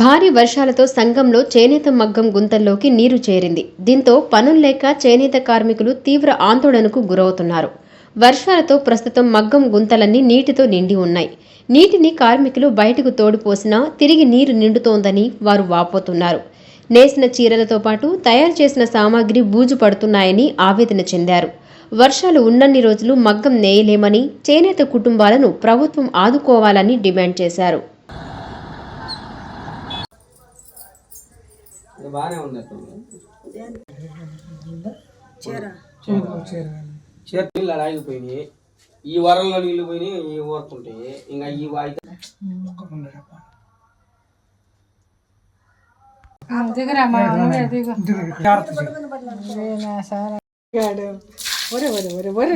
భారీ వర్షాలతో సంఘంలో చేనేత మగ్గం గుంతల్లోకి నీరు చేరింది. దీంతో పనుల్లేక చేనేత కార్మికులు తీవ్ర ఆందోళనకు గురవుతున్నారు. వర్షాలతో ప్రస్తుతం మగ్గం గుంతలన్నీ నీటితో నిండి ఉన్నాయి. నీటిని కార్మికులు బయటకు తోడిపోసినా తిరిగి నీరు నిండుతోందని వారు వాపోతున్నారు. నేసిన చీరలతో పాటు తయారు చేసిన సామాగ్రి బూజు పడుతున్నాయని ఆవేదన చెందారు. వర్షాలు ఉన్నన్ని రోజులు మగ్గం నేయలేమని చేనేత కుటుంబాలను ప్రభుత్వం ఆదుకోవాలని డిమాండ్ చేశారు. బాగానే ఉంది అట్లా చీర నీళ్ళు అలా ఆగిపోయినాయి ఈ వరంలో నీళ్ళు పోయినాయి ఈ ఊరుకుంటాయి ఇంకా ఈ వాయిదా దిగరమ్మా నువ్వే దిగు ఏనా సారా గాడు ఒరే ఒరే ఒరే ఒరే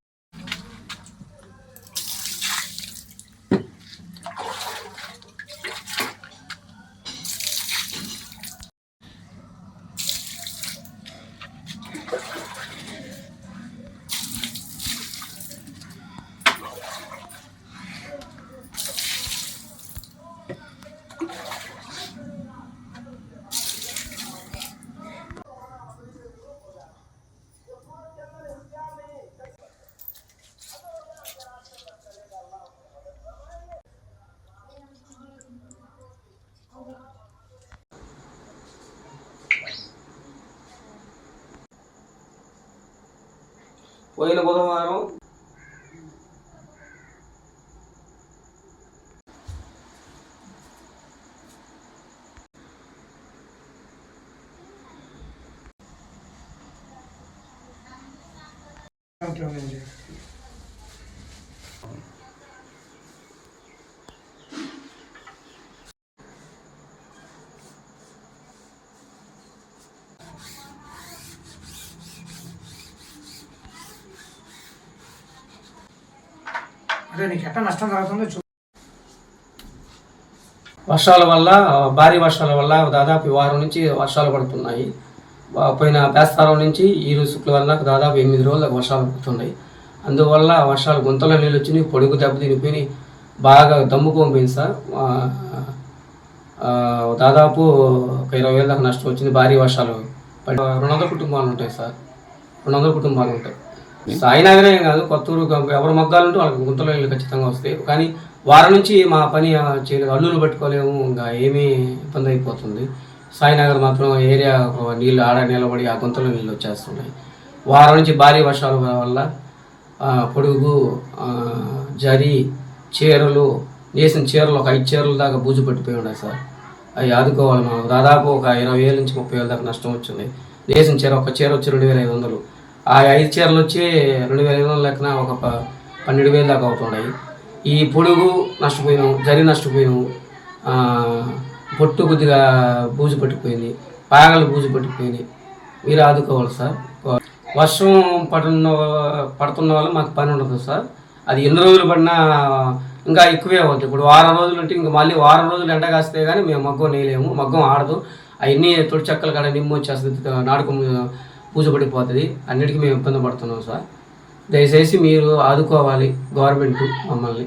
పోయిన బుధవారం అదే నీకు ఎట్లా నష్టం జరుగుతుందో చూ వర్షాల వల్ల భారీ వర్షాల వల్ల దాదాపు ఈ వారం నుంచి వర్షాలు పడుతున్నాయి. పోయిన బేస్తారం నుంచి ఈ రోజు శుక్రవారం దాకా దాదాపు ఎనిమిది రోజులకు వర్షాలు పడుతున్నాయి. అందువల్ల వర్షాలు గుంతలో నీళ్ళు వచ్చినాయి పొడుగు దెబ్బ తినిపోయి బాగా దమ్ముకోపోయింది సార్. దాదాపు ఒక ఇరవై వేల దాకా నష్టం వచ్చింది భారీ వర్షాలు. రెండు వందల కుటుంబాలు ఉంటాయి సార్. రెండు వందల కుటుంబాలు ఉంటాయి. సాయినగరే కాదు కొత్తూరు ఎవరు మగ్గాలు వాళ్ళకి గుంతలో నీళ్ళు ఖచ్చితంగా వస్తాయి. కానీ వారం నుంచి మా పని ఆ, చేయలేదు. అల్లులు పట్టుకోలేము ఇంకా ఏమీ ఇబ్బంది అయిపోతుంది. సాయినగర్ మాత్రం ఏరియా ఒక నీళ్ళు ఆడ నిలబడి ఆ గుంతలో నీళ్ళు వచ్చేస్తున్నాయి. వారం నుంచి భారీ వర్షాలు వల్ల పొడుగు జరి చీరలు వేసిన చీరలు ఒక ఐదు చీరల దాకా బూజు పట్టిపోయి ఉన్నాయి సార్. అవి ఆదుకోవాలి మనం. దాదాపు ఒక ఇరవై వేల నుంచి ముప్పై వేల దాకా నష్టం వచ్చింది. వేసిన చీర ఒక చీర వచ్చి రెండు వేల ఐదు వందలు. ఆ ఐదు చీరలు వచ్చి రెండు వేల ఐదు వందల లెక్కన ఒక ప- పన్నెండు వేలు దాకా అవుతున్నాయి ఈ పొడుగు నష్టపోయినాం జరి నష్టపోయినాం పొట్టు కొద్దిగా బూజు పట్టిపోయింది పాగలు బూజు పట్టిపోయినాయి మీరు ఆదుకోవాలి సార్. వర్షం పడున్న పడుతున్న వల్ల మాకు పని ఉండదు సార్. అది ఎన్ని రోజులు పడినా ఇంకా ఎక్కువే అవుతుంది ఇప్పుడు వారం రోజులు ఉంటే ఇంకా మళ్ళీ వారం రోజులు ఎండ కాస్తే కానీ మేము మగ్గం నేయలేము మగ్గం ఆడదు. అవన్నీ తొడి చెక్కలు కాడ నిమ్మ వచ్చేస్తుంది నాడుకు పూజపడిపోతుంది అన్నిటికీ మేము ఇబ్బంది పడుతున్నాం సార్. దయచేసి మీరు ఆదుకోవాలి గవర్నమెంట్ మమ్మల్ని.